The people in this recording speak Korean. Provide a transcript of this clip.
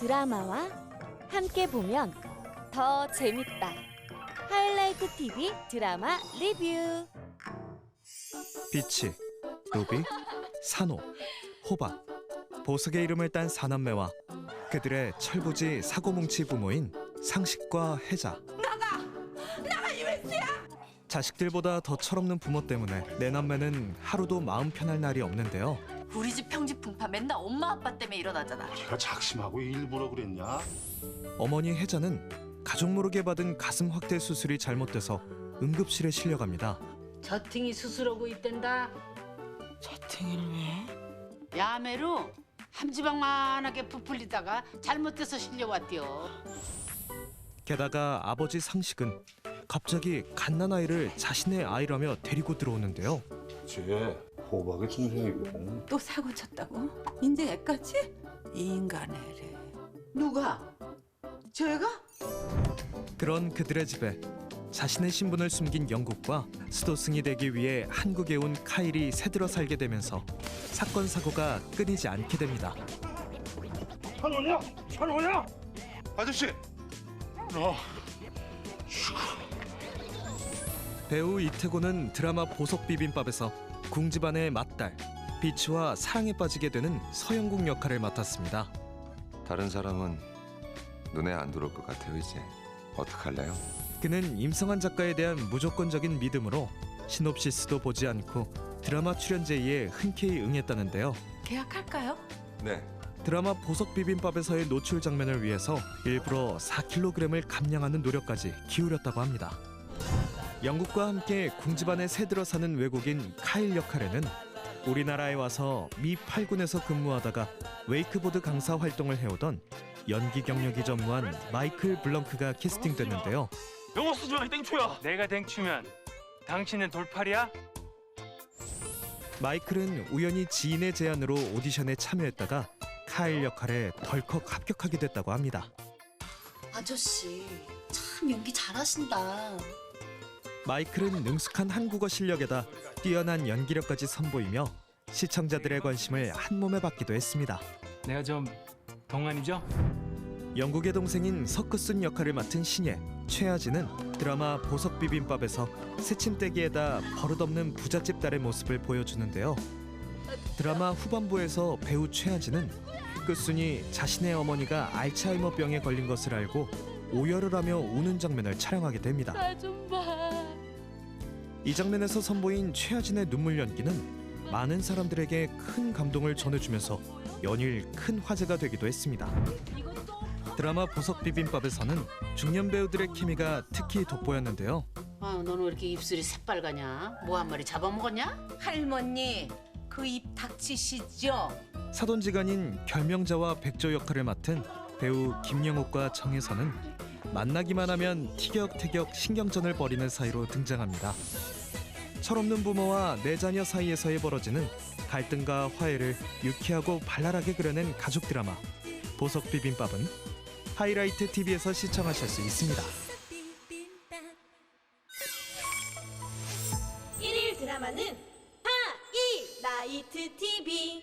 드라마와 함께 보면 더 재밌다. 하이라이트 TV 드라마 리뷰. 비치, 루비, 산호, 호박, 보석의 이름을 딴 사남매와 그들의 철부지 사고뭉치 부모인 상식과 혜자. 나가! 나가 이웬수야! 자식들보다 더 철없는 부모 때문에 내 남매는 하루도 마음 편할 날이 없는데요. 우리 집 평지 풍파 맨날 엄마 아빠 때문에 일어나잖아. 걔가 작심하고 일부러 그랬냐? 어머니 혜자는 가족 모르게 받은 가슴 확대 수술이 잘못돼서 응급실에 실려갑니다. 저팅이 수술하고 있댄다. 저팅을 왜? 야매로 함지방만하게 부풀리다가 잘못돼서 실려왔디요. 게다가 아버지 상식은 갑자기 갓난 아이를 자신의 아이라며 데리고 들어오는데요. 쟤 호박의 동생이거든. 또 사고 쳤다고? 인제 애까지? 이 인간애래. 누가? 제가? 그런 그들의 집에 자신의 신분을 숨긴 영국과 수도승이 되기 위해 한국에 온 카일이 새들어 살게 되면서 사건 사고가 끊이지 않게 됩니다. 찬호냐? 찬호냐? 아저씨, 너 배우 이태곤은 드라마 보석 비빔밥에서 궁집안의 맏딸 비추와 사랑에 빠지게 되는 서영국 역할을 맡았습니다. 다른 사람은 눈에 안 들어올 것 같아요 이제 어떡할래요? 그는 임성한 작가에 대한 무조건적인 믿음으로 시놉시스도 보지 않고 드라마 출연 제의에 흔쾌히 응했다는데요. 계약할까요? 네 드라마 보석 비빔밥에서의 노출 장면을 위해서 일부러 4kg을 감량하는 노력까지 기울였다고 합니다. 영국과 함께 궁집안에 새들어 사는 외국인 카일 역할에는 우리나라에 와서 미 8군에서 근무하다가 웨이크보드 강사 활동을 해오던 연기 경력이 전무한 마이클 블렁크가 캐스팅됐는데요. 영어 쓰지 마, 땡초야. 내가 땡추면 당신은 돌팔이야? 마이클은 우연히 지인의 제안으로 오디션에 참여했다가 카일 역할에 덜컥 합격하게 됐다고 합니다. 아저씨 참 연기 잘하신다. 마이클은 능숙한 한국어 실력에다 뛰어난 연기력까지 선보이며 시청자들의 관심을 한 몸에 받기도 했습니다. 내가 좀 동안이죠? 영국의 동생인 석구순 역할을 맡은 신예 최아진은 드라마 보석 비빔밥에서 새침대기에다 버릇없는 부잣집 딸의 모습을 보여주는데요. 드라마 후반부에서 배우 최아진은 끝순이 자신의 어머니가 알츠하이머병에 걸린 것을 알고 오열을 하며 우는 장면을 촬영하게 됩니다. 나 좀 봐. 이 장면에서 선보인 최하진의 눈물 연기는 많은 사람들에게 큰 감동을 전해주면서 연일 큰 화제가 되기도 했습니다. 드라마 보석 비빔밥에서는 중년 배우들의 케미가 특히 돋보였는데요. 아, 너는 왜 이렇게 입술이 새빨가냐? 뭐 한 마리 잡아먹었냐? 할머니, 그 입 닥치시죠? 사돈지간인 결명자와 백조 역할을 맡은 배우 김영욱과 정혜선은 만나기만 하면 티격태격 신경전을 벌이는 사이로 등장합니다. 철없는 부모와 내 자녀 사이에서의 벌어지는 갈등과 화해를 유쾌하고 발랄하게 그려낸 가족 드라마 보석 비빔밥은 하이라이트 TV에서 시청하실 수 있습니다. 1일 드라마는 하이라이트 TV